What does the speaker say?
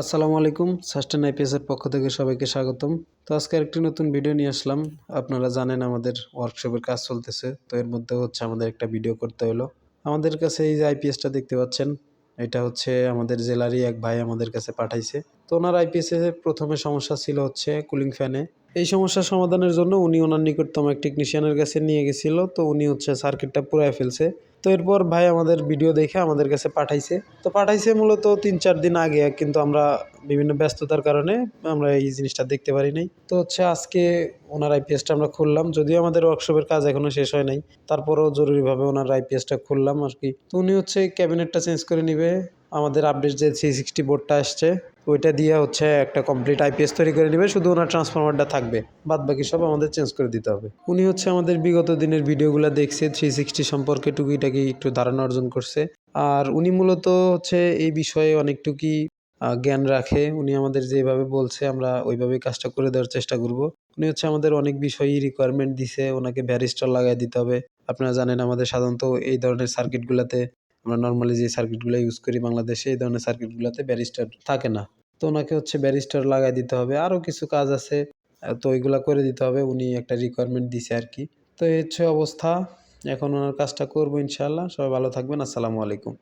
আসসালামু আলাইকুম, সাস্টেন আইপিএসের পক্ষ থেকে সবাইকে স্বাগতম। তো আজকে একটি নতুন ভিডিও নিয়ে আসলাম। আপনারা জানেন আমাদের ওয়ার্কশপের কাজ চলতেছে, তো এর মধ্যে হচ্ছে আমাদের একটা ভিডিও করতে হলো। আমাদের কাছে এই যে আইপিএসটা দেখতে পাচ্ছেন, এটা হচ্ছে আমাদের জেলারই এক ভাই আমাদের কাছে পাঠাইছে। তো ওনার আইপিএস এর প্রথমে সমস্যা ছিল হচ্ছে কুলিং ফ্যানে এই সমস্যার সমাধানের জন্য উনি ওনার নিকটতম এক টেকনিশিয়ানের কাছে নিয়ে গেছিল, তো উনি হচ্ছে সার্কিটটা পুরাই ফেলছে। তো এরপর ভাই আমাদের ভিডিও দেখে আমাদের কাছে পাঠাইছে। তো পাঠাইছে মূলত তিন চার দিন আগে, কিন্তু আমরা বিভিন্ন ব্যস্ততার কারণে আমরা এই জিনিসটা দেখতে পারি নাই। তো হচ্ছে আজকে ওনার আইপিএসটা আমরা খুললাম, যদিও আমাদের ওয়ার্কশপের কাজ এখনও শেষ হয় নাই, তারপরও জরুরিভাবে ওনার আইপিএসটা খুললাম আর কি। তো উনি হচ্ছে ক্যাবিনেটটা চেঞ্জ করে নিবে। আমাদের আপডেট যে থ্রি সিক্সটি বোর্ডটা আসছে ওইটা দিয়ে হচ্ছে একটা কমপ্লিট আইপিএস তৈরি করে নেবে শুধু ওনার ট্রান্সফরমারটা থাকবে। বাদ বাকি সব আমাদের চেঞ্জ করে দিতে হবে। উনি হচ্ছে আমাদের বিগত দিনের ভিডিওগুলো দেখছে থ্রি সিক্সটি সম্পর্কে টুকিটাকি একটু ধারণা অর্জন করছে। আর উনি মূলত হচ্ছে এই বিষয়ে অনেকটুকুই আহ, জ্ঞান রাখে। উনি আমাদের যেভাবে বলছে আমরা ওইভাবেই কাজটা করে দেওয়ার চেষ্টা করব। উনি হচ্ছে আমাদের অনেক বিষয়ই রিকোয়ারমেন্ট দিছে ওনাকে ভ্যারিস্টর লাগাই দিতে হবে। আপনারা জানেন আমাদের সাধারণত এই ধরনের সার্কিটগুলোতে আমরা নর্মালি যে সার্কিটগুলো ইউজ করি বাংলাদেশে, এই ধরনের সার্কিটগুলোতে ব্যারিস্টার থাকে না। তো ওনাকে হচ্ছে ব্যারিস্টার লাগাই দিতে হবে। আরও কিছু কাজ আছে তো ওইগুলো করে দিতে হবে। উনি একটা রিকোয়ারমেন্ট দিছে আর কি তো এই হচ্ছে অবস্থা। এখন ওনার কাজটা করব ইনশাল্লাহ সবাই ভালো থাকবেন। আসসালামু আলাইকুম।